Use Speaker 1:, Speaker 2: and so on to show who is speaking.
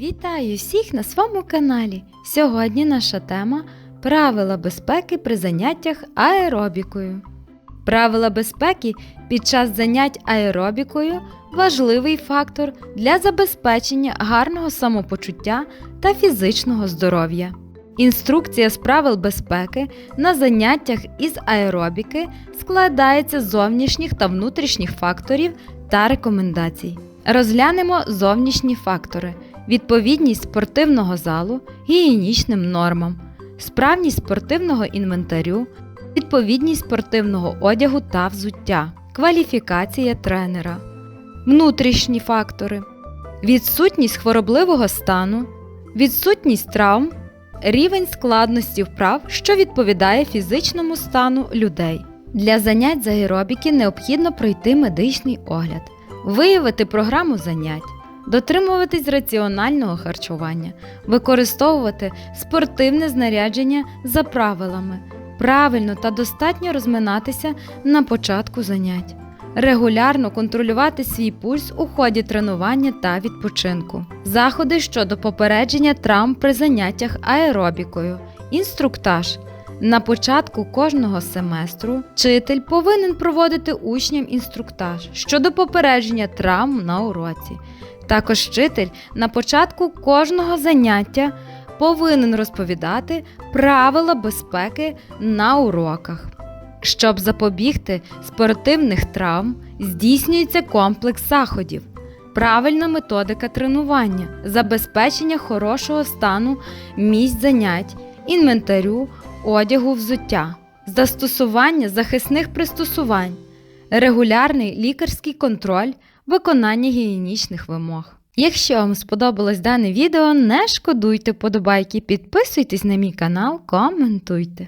Speaker 1: Вітаю всіх на своєму каналі. Сьогодні наша тема правила безпеки при заняттях аеробікою. Правила безпеки під час занять аеробікою важливий фактор для забезпечення гарного самопочуття та фізичного здоров'я. Інструкція з правил безпеки на заняттях із аеробіки складається з зовнішніх та внутрішніх факторів та рекомендацій. Розглянемо зовнішні фактори: відповідність спортивного залу гігієнічним нормам, справність спортивного інвентарю, відповідність спортивного одягу та взуття, кваліфікація тренера, внутрішні фактори, відсутність хворобливого стану, відсутність травм, рівень складності вправ, що відповідає фізичному стану людей. Для занять з аеробіки необхідно пройти медичний огляд, виявити програму занять, дотримуватись раціонального харчування, використовувати спортивне знарядження за правилами, правильно та достатньо розминатися на початку занять, регулярно контролювати свій пульс у ході тренування та відпочинку, заходи щодо попередження травм при заняттях аеробікою, інструктаж. На початку кожного семестру вчитель повинен проводити учням інструктаж щодо попередження травм на уроці. Також вчитель на початку кожного заняття повинен розповідати правила безпеки на уроках. Щоб запобігти спортивних травм, здійснюється комплекс заходів, правильна методика тренування, забезпечення хорошого стану місць занять, інвентарю, одягу взуття, застосування захисних пристосувань, регулярний лікарський контроль, виконання гігієнічних вимог. Якщо вам сподобалось дане відео, не шкодуйте подобайки, підписуйтесь на мій канал, коментуйте.